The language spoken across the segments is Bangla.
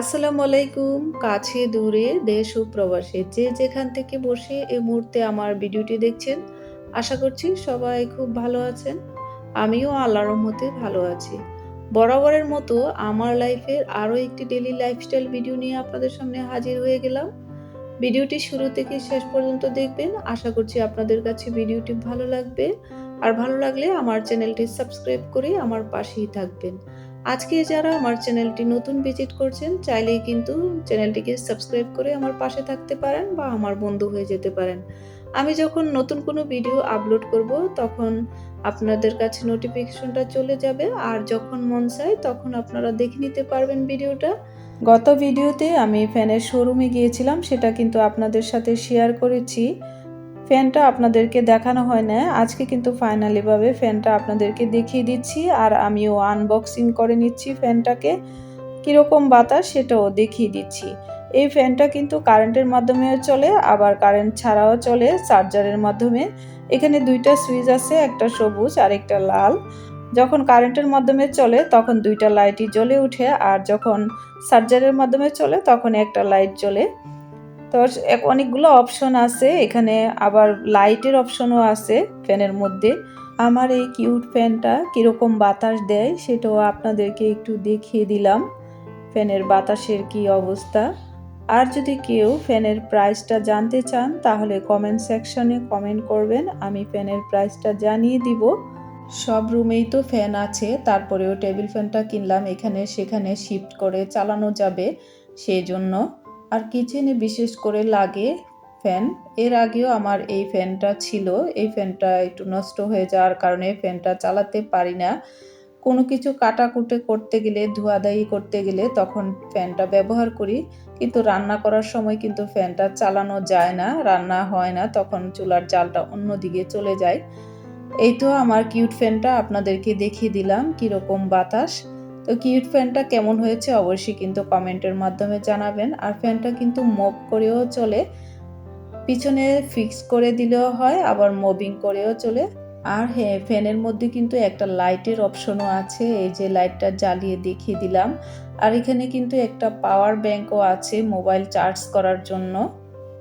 আসসালামু আলাইকুম, কাছে দূরে দেশ ও প্রবাসে যে যেখান থেকে বসে এই মুহূর্তে আমার ভিডিওটি দেখছেন, আশা করছি সবাই খুব ভালো আছেন। আমিও আল্লাহর রহমতে ভালো আছি। বরাবরের মতো আমার লাইফের আরও একটি ডেলি লাইফস্টাইল ভিডিও নিয়ে আপনাদের সামনে হাজির হয়ে গেলাম। ভিডিওটি শুরু থেকে শেষ পর্যন্ত দেখবেন, আশা করছি আপনাদের কাছে ভিডিওটি ভালো লাগবে। আর ভালো লাগলে আমার চ্যানেলটি সাবস্ক্রাইব করে আমার পাশেই থাকবেন। আজকে যারা আমার চ্যানেলটি নতুন ভিজিট করছেন, চাইলেই কিন্তু চ্যানেলটিকে সাবস্ক্রাইব করে আমার পাশে থাকতে পারেন বা আমার বন্ধু হয়ে যেতে পারেন। আমি যখন নতুন কোনো ভিডিও আপলোড করব, তখন আপনাদের কাছে নোটিফিকেশনটা চলে যাবে। আর যখন মন চায়, তখন আপনারা দেখে নিতে পারবেন ভিডিওটা। গত ভিডিওতে আমি ফ্যানের শোরুমে গিয়েছিলাম, সেটা কিন্তু আপনাদের সাথে শেয়ার করেছি। ফ্যানটা আপনাদেরকে দেখানো হয় না। আজকে কিন্তু ফাইনালিভাবে ফ্যানটা আপনাদেরকে দেখিয়ে দিচ্ছি আর আমিও আনবক্সিং করে নিচ্ছি ফ্যানটাকে। কীরকম বাতাস সেটাও দেখিয়ে দিচ্ছি। এই ফ্যানটা কিন্তু কারেন্টের মাধ্যমেও চলে, আবার কারেন্ট ছাড়াও চলে চার্জারের মাধ্যমে। এখানে দুইটা সুইচ আছে, একটা সবুজ আর একটা লাল। যখন কারেন্টের মাধ্যমে চলে, তখন দুইটা লাইটই জ্বলে উঠে আর যখন চার্জারের মাধ্যমে চলে, তখন একটা লাইট জ্বলে। তো অনেকগুলো অপশন আছে। এখানে আবার লাইটের অপশনও আছে ফ্যানের মধ্যে। আমার এই কিউট ফ্যানটা কীরকম বাতাস দেয় সেটাও আপনাদেরকে একটু দেখিয়ে দিলাম। ফ্যানের বাতাসের কি অবস্থা? আর যদি কেউ ফ্যানের প্রাইসটা জানতে চান, তাহলে কমেন্ট সেকশনে কমেন্ট করবেন। আমি ফ্যানের প্রাইসটা জানিয়ে দিব। সব রুমেই তো ফ্যান আছে, তারপরেও টেবিল ফ্যানটা কিনলাম। এখানে সেখানে শিফট করে চালানো যাবে সেই জন্য আর কিচেনে বিশেষ করে লাগে ফ্যান এর আগেও আমার এই ফ্যানটা ছিল। এই ফ্যানটা একটু নষ্ট হয়ে যাওয়ার কারণে ফ্যানটা চালাতে পারি না। কোনো কিছু কাটাকুটে করতে গেলে, ধোয়াধাই করতে গেলে তখন ফ্যানটা ব্যবহার করি। কিন্তু রান্না করার সময় কিন্তু ফ্যানটা চালানো যায় না, রান্না হয় না। তখন চুলার জালটা অন্যদিকে চলে যায়। এই তো আমার কিউট ফ্যানটা আপনাদেরকে দেখিয়ে দিলাম কীরকম বাতাস। তো কিউট ফ্যানটা কেমন হয়েছে অবশ্যই কিন্তু কমেন্টের মাধ্যমে জানাবেন। আর ফ্যানটা কিন্তু মুভ করেও চলে, পিছনে ফিক্স করে দিলেও হয়, আবার মুভিং করেও চলে। আর হ্যাঁ ফ্যানের মধ্যে কিন্তু একটা লাইটের অপশনও আছে, এই যে লাইটটা জ্বালিয়ে দেখিয়ে দিলাম। আর এখানে কিন্তু একটা পাওয়ার ব্যাঙ্কও আছে মোবাইল চার্জ করার জন্য।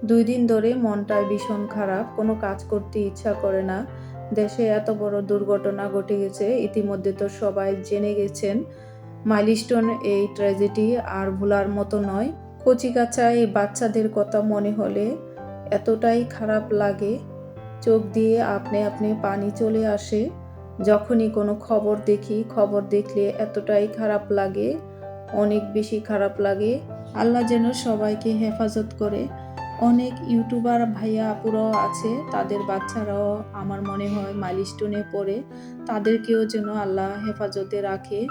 দুই দিন ধরে মনটা ভীষণ খারাপ, কোনো কাজ করতে ইচ্ছা করে না। দেশে এত বড় দুর্ঘটনা ঘটে গেছে, ইতিমধ্যে তো সবাই জেনে গেছেন। মাইলিস্টোন এই ট্র্যাজেডি আর ভোলার মতো নয়। কচিকাচা এই বাচ্চাদের কথা মনে হলে এতটাই খারাপ লাগে। চোখ দিয়ে আপনি আপনি পানি চলে আসে। যখনই কোনো খবর দেখি, খবর দেখলে এতটাই খারাপ লাগে, অনেক বেশি খারাপ লাগে। আল্লাহ যেন সবাইকে হেফাজত করে। অনেক ইউটিউবার ভাইয়া আপুরাও আছে, তাদের বাচ্চারাও আমার মনে হয় মাইলিস্টোনে পড়ে। তাদেরকেও যেন আল্লাহ হেফাজতে রাখে।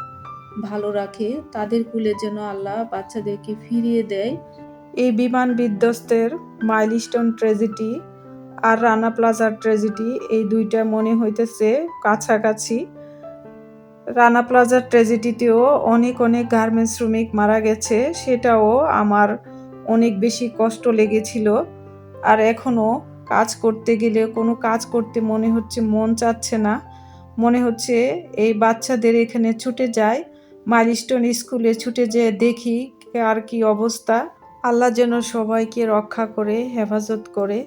ভালো রাখে, তাদের কুলে যেন আল্লাহ বাচ্চাদেরকে ফিরিয়ে দেয়। এই বিমান বিধ্বস্তের মাইলস্টোন ট্রেজেডি আর রানা প্লাজার ট্রেজেডি এই দুইটা মনে হইতেছে কাছাকাছি। রানা প্লাজার ট্রেজেডিতেও অনেক অনেক গার্মেন্টস শ্রমিক মারা গেছে, সেটাও আমার অনেক বেশি কষ্ট লেগেছিল। আর এখনও কাজ করতে গেলে, কোনো কাজ করতে মনে হচ্ছে, মন চাচ্ছে না। মনে হচ্ছে এই বাচ্চাদের এখানে ছুটে যায় মাইলস্টোন স্কুলে ছুটে যেয়ে দেখি আর কি অবস্থা। আল্লাহ যেন সবাইকে রক্ষা করে, হেফাজত করে।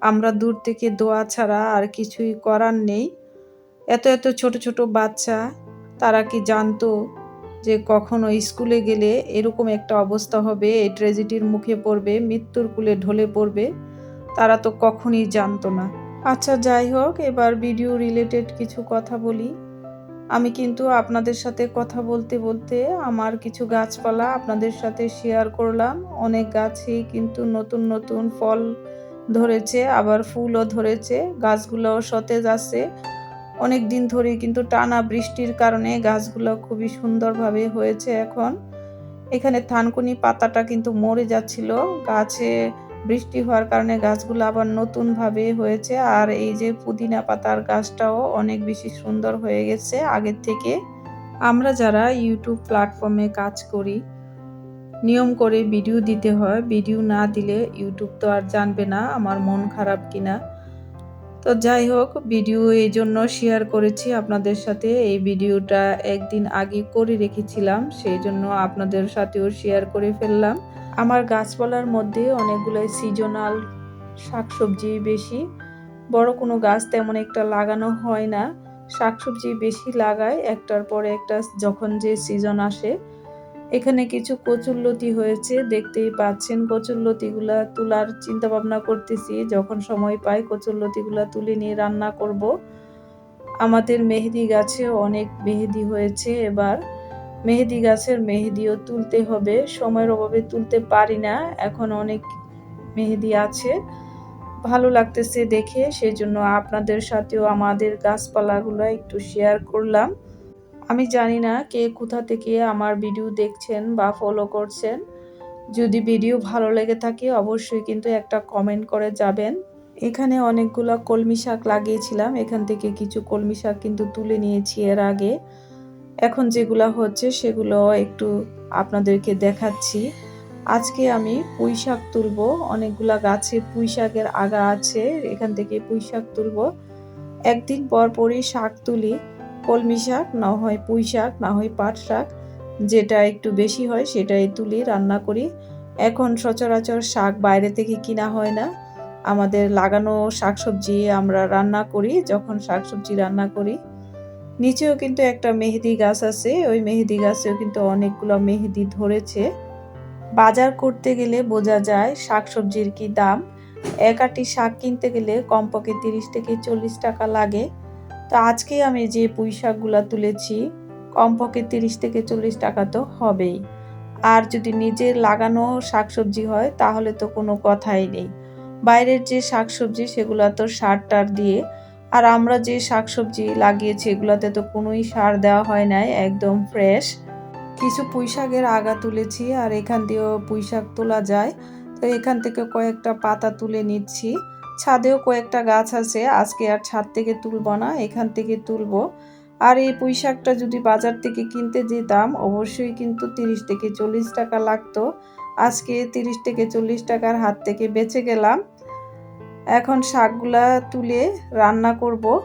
আমরা দূর থেকে দোয়া ছাড়া আর কিছুই করার নেই। এত এত ছোট ছোট বাচ্চা, তারা কি জানতো যে কখনো স্কুলে গেলে এরকম একটা অবস্থা হবে, এই ট্র্যাজেডির মুখে পড়বে, মৃত্যুর কুলে ঢলে পড়বে? তারা তো কখনই জানতো না। আচ্ছা যাই হোক, এবার ভিডিও রিলেটেড কিছু কথা বলি। আমি কিন্তু আপনাদের সাথে কথা বলতে বলতে আমার কিছু গাছপালা আপনাদের সাথে শেয়ার করলাম। অনেক গাছেই কিন্তু নতুন নতুন ফল ধরেছে, আবার ফুলও ধরেছে, গাছগুলোও সতেজ আছে। অনেক দিন ধরে কিন্তু টানা বৃষ্টির কারণে গাছগুলো খুবই সুন্দরভাবে হয়েছে এখন। এখানে থানকুনি পাতাটা কিন্তু মরে যাচ্ছিল। গাছে বৃষ্টি হওয়ার কারণে গাছগুলো আবার নতুনভাবে হয়েছে। আর এই যে পুদিনা পাতার গাছটাও অনেক বেশি সুন্দর হয়ে গেছে। আগের থেকে আমরা যারা ইউটিউব প্ল্যাটফর্মে কাজ করি, নিয়ম করে ভিডিও দিতে হয়। ভিডিও না দিলে ইউটিউব তো আর জানবে না আমার মন খারাপ কিনা। তো যাই হোক ভিডিও এই জন্য শেয়ার করেছি আপনাদের সাথে। এই ভিডিওটা একদিন আগে করে রেখেছিলাম, সেই জন্য আপনাদের সাথেও শেয়ার করে ফেললাম। আমার গাছপালার মধ্যে অনেকগুলো সিজনাল শাকসবজি বেশি। বড় কোনো গাছ তেমন একটা লাগানো হয় না। শাকসবজি বেশি লাগায়, একটার পরে একটা যখন যে সিজন আসে এখানে কিছু কচুরলতি হয়েছে, দেখতেই পাচ্ছেন। কচুরলতিগুলা তোলার চিন্তা ভাবনা করতেছি। যখন সময় পাই কচুরলতিগুলা তুলে নিয়ে রান্না করব। আমাদের মেহেদি গাছে অনেক মেহেদি হয়েছে এবার। মেহেদি গাছের মেহেদিও তুলতে হবে। সময়ের অভাবে তুলতে পারি না। এখন অনেক মেহেদি আছে। ভালো লাগতেছে দেখে। সেই জন্য আপনাদের সাথেও আমাদের গাছপালাগুলো একটু শেয়ার করলাম। আমি জানি না কে কোথা থেকে আমার ভিডিও দেখছেন বা ফলো করছেন। যদি ভিডিও ভালো লেগে থাকে, অবশ্যই কিন্তু একটা কমেন্ট করে যাবেন। এখানে অনেকগুলো কলমি শাক লাগিয়েছিলাম। এখান থেকে কিছু কলমি শাক কিন্তু তুলে নিয়েছি এর আগে। এখন যেগুলো হচ্ছে, সেগুলো একটু আপনাদেরকে দেখাচ্ছি। আজকে আমি পুঁই শাক তুলব। অনেকগুলা গাছে পুঁই শাকের আগা আছে। এখান থেকে পুঁই শাক তুলব। একদিন পর পরই শাক তুলি। কলমি শাক, না হয় পুঁই শাক, না হয় পাট শাক, যেটা একটু বেশি হয় সেটাই তুলি, রান্না করি। এখন সচরাচর শাক বাইরে থেকে কিনা হয় না। আমাদের লাগানো শাকসবজি আমরা রান্না করি, যখন শাকসবজি রান্না করি। নিচেও কিন্তু একটা মেহেদি গাছ আছে, ওই মেহেদি গাছেও কিন্তু অনেকগুলো মেহেদি ধরেছে। বাজার করতে গেলে বোঝা যায় শাকসবজির কি দাম। এক আটি শাক কিনতে গেলে কমপক্ষে তিরিশ থেকে চল্লিশ টাকা লাগে। তো আজকে আমি যে পুঁই শাকগুলো তুলেছি, কমপক্ষে তিরিশ থেকে চল্লিশ টাকা তো হবেই। আর যদি নিজের লাগানো শাকসবজি হয়, তাহলে তো কোনো কথাই নেই। বাইরের যে শাকসবজি, সেগুলো তো সার টার দিয়ে, আর আমরা যে শাকসবজি লাগিয়েছি, এগুলোতে তো কোনোই সার দেওয়া হয় নাই, একদম ফ্রেশ। কিছু পুঁই শাকের আগা তুলেছি, আর এখান দিয়েও পুঁই শাক তোলা যায়। তো এখান থেকে কয়েকটা পাতা তুলে নিচ্ছি। ছাদেও কয়েকটা গাছ আছে, আজকে আর ছাদ থেকে তুলব না, এখান থেকে তুলব। আর এই পুঁই শাকটা যদি বাজার থেকে কিনতে যেতাম, অবশ্যই কিন্তু তিরিশ থেকে চল্লিশ টাকা লাগতো। আজকে তিরিশ থেকে চল্লিশ টাকার হাত থেকে বেঁচে গেলাম। এখন শাকগুলা তুলে রান্না করব।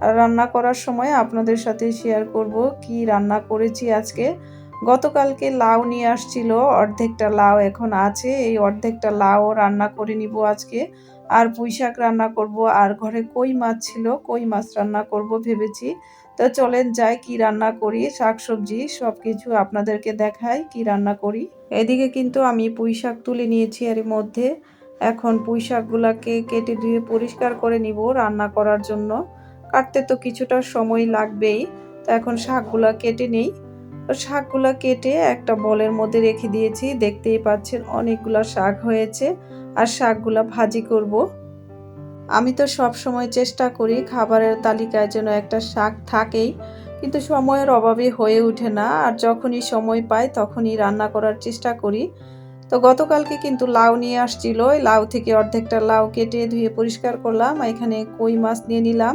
আর রান্না করার সময় আপনাদের সাথে শেয়ার করব কি রান্না করেছি আজকে। গতকালকে লাউ নিয়ে আসছিল, অর্ধেকটা লাউ এখন আছে, এই অর্ধেকটা লাউ রান্না করে নিব আজকে। আর পুঁই শাক রান্না করব, আর ঘরে কই মাছ ছিল, কই মাছ রান্না করব ভেবেছি। তো চলেন যাই কি রান্না করি শাক সবজি সব কিছু আপনাদেরকে দেখাই কি রান্না করি। এদিকে কিন্তু আমি পুঁই শাক তুলে নিয়েছি এর মধ্যে। এখন পুঁই শাকগুলাকে কেটে ধুয়ে পরিষ্কার করে নিব রান্না করার জন্য। কাটতে তো কিছুটা সময় লাগবেই। তো এখন শাকগুলা কেটে নেই। শাকগুলা কেটে একটা বলের মধ্যে রেখে দিয়েছি। দেখতেই পাচ্ছেন অনেকগুলো শাক হয়েছে আর শাকগুলো ভাজি করব। আমি তো সব সময় চেষ্টা করি খাবারের তালিকায় যেন একটা শাক থাকেই, কিন্তু সময়ের অভাবে হয়ে ওঠে না। আর যখনই সময় পাই তখনই রান্না করার চেষ্টা করি। তো গতকালকে কিন্তু লাউ নিয়ে আসছিল। লাউ থেকে অর্ধেকটা লাউ কেটে ধুয়ে পরিষ্কার করলাম। এখানে কই মাছ নিয়ে নিলাম।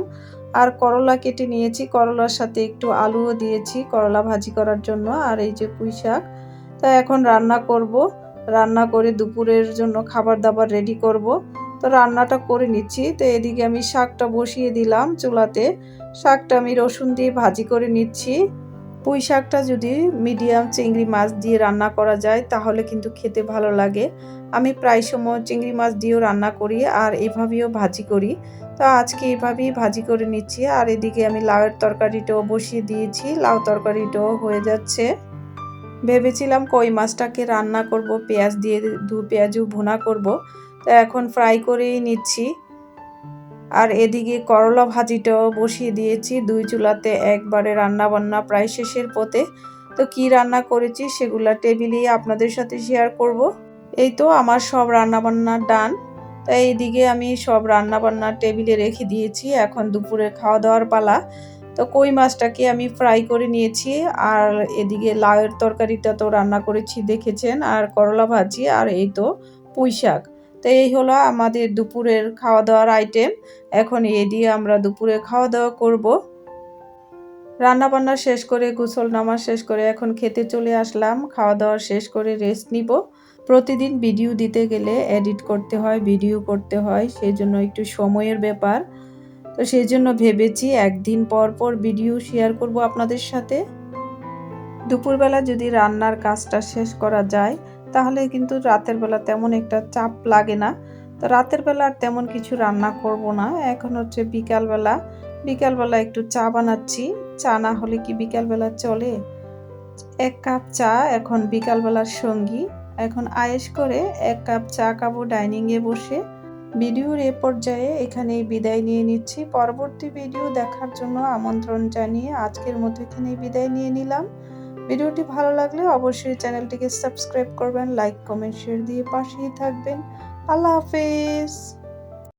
আর করলা কেটে নিয়েছি। করলার সাথে একটু আলুও দিয়েছি, করলা ভাজি করার জন্য, আর এই যে পুঁই শাক। তা এখন রান্না করব। রান্না করে দুপুরের জন্য খাবার দাবার রেডি করব। তো রান্নাটা করে নিচ্ছি। তো এদিকে আমি শাকটা বসিয়ে দিলাম চুলাতে। শাকটা আমি রসুন দিয়ে ভাজি করে নিচ্ছি। পুঁই শাকটা যদি মিডিয়াম চিংড়ি মাছ দিয়ে রান্না করা যায়, তাহলে কিন্তু খেতে ভালো লাগে। আমি প্রায় সময় চিংড়ি মাছ দিয়েও রান্না করি আর এভাবেও ভাজি করি। তো আজকে এভাবেই ভাজি করে নিচ্ছি। আর এদিকে আমি লাউয়ের তরকারিটাও বসিয়ে দিয়েছি। লাউ তরকারিটাও হয়ে যাচ্ছে। ভেবেছিলাম কই মাছটাকে রান্না করব, পেঁয়াজ দিয়ে দু পেঁয়াজও ভুনা করব। তো এখন ফ্রাই করেই নিচ্ছি। আর এদিকে করলা ভাজিটাও বসিয়ে দিয়েছি। দুই চুলাতে একবারে রান্না বান্না প্রায় শেষের পথে। তো কি রান্না করেছি সেগুলা টেবিলেই আপনাদের সাথে শেয়ার করব। এই তো আমার সব রান্না বান্না ডান। তাই এইদিকে আমি সব রান্না বান্না টেবিলে রেখে দিয়েছি। এখন দুপুরে খাওয়া দাওয়ার পালা। তো কই মাছটাকে আমি ফ্রাই করে নিয়েছি। আর এদিকে লাউয়ের তরকারিটা তো রান্না করেছি, দেখেছেন? আর করলা ভাজি, আর এই তো পুঁই শাক। তো এই হলো আমাদের দুপুরের খাওয়া দাওয়ার আইটেম এখন এ দিয়ে আমরা দুপুরে খাওয়া দাওয়া করব। রান্না বান্না শেষ করে গোসল নামা শেষ করে এখন খেতে চলে আসলাম। খাওয়া দাওয়া শেষ করে রেস্ট নিব। প্রতিদিন ভিডিও দিতে গেলে এডিট করতে হয় ভিডিও করতে হয় সেই জন্য একটু সময়ের ব্যাপার। তো সেই জন্য ভেবেছি একদিন পর পর ভিডিও শেয়ার করব আপনাদের সাথে। দুপুরবেলা যদি রান্নার কাজটা শেষ করা যায়, তাহলে কিন্তু রাতের বেলা তেমন একটা চাপ লাগে না। তো রাতের বেলা আর তেমন কিছু রান্না করব না। এখন হচ্ছে বিকালবেলা। বিকালবেলা একটু চা বানাচ্ছি। চা না হলে কি বিকালবেলা চলে? এক কাপ চা, এখন বিকালবেলার সঙ্গী। এখন আয়েস করে এক কাপ চা খাব ডাইনিংয়ে বসে। ভিডিওর এ পর্যায়ে এখানেই বিদায় নিয়ে নিচ্ছি। পরবর্তী ভিডিও দেখার জন্য আমন্ত্রণ জানিয়ে আজকের মতো এখানেই বিদায় নিয়ে নিলাম। ভিডিওটি ভালো লাগলে অবশ্যই চ্যানেলটিকে সাবস্ক্রাইব করবেন, লাইক, কমেন্ট, শেয়ার দিয়ে পাশেই থাকবেন। আল্লাহ হাফেজ।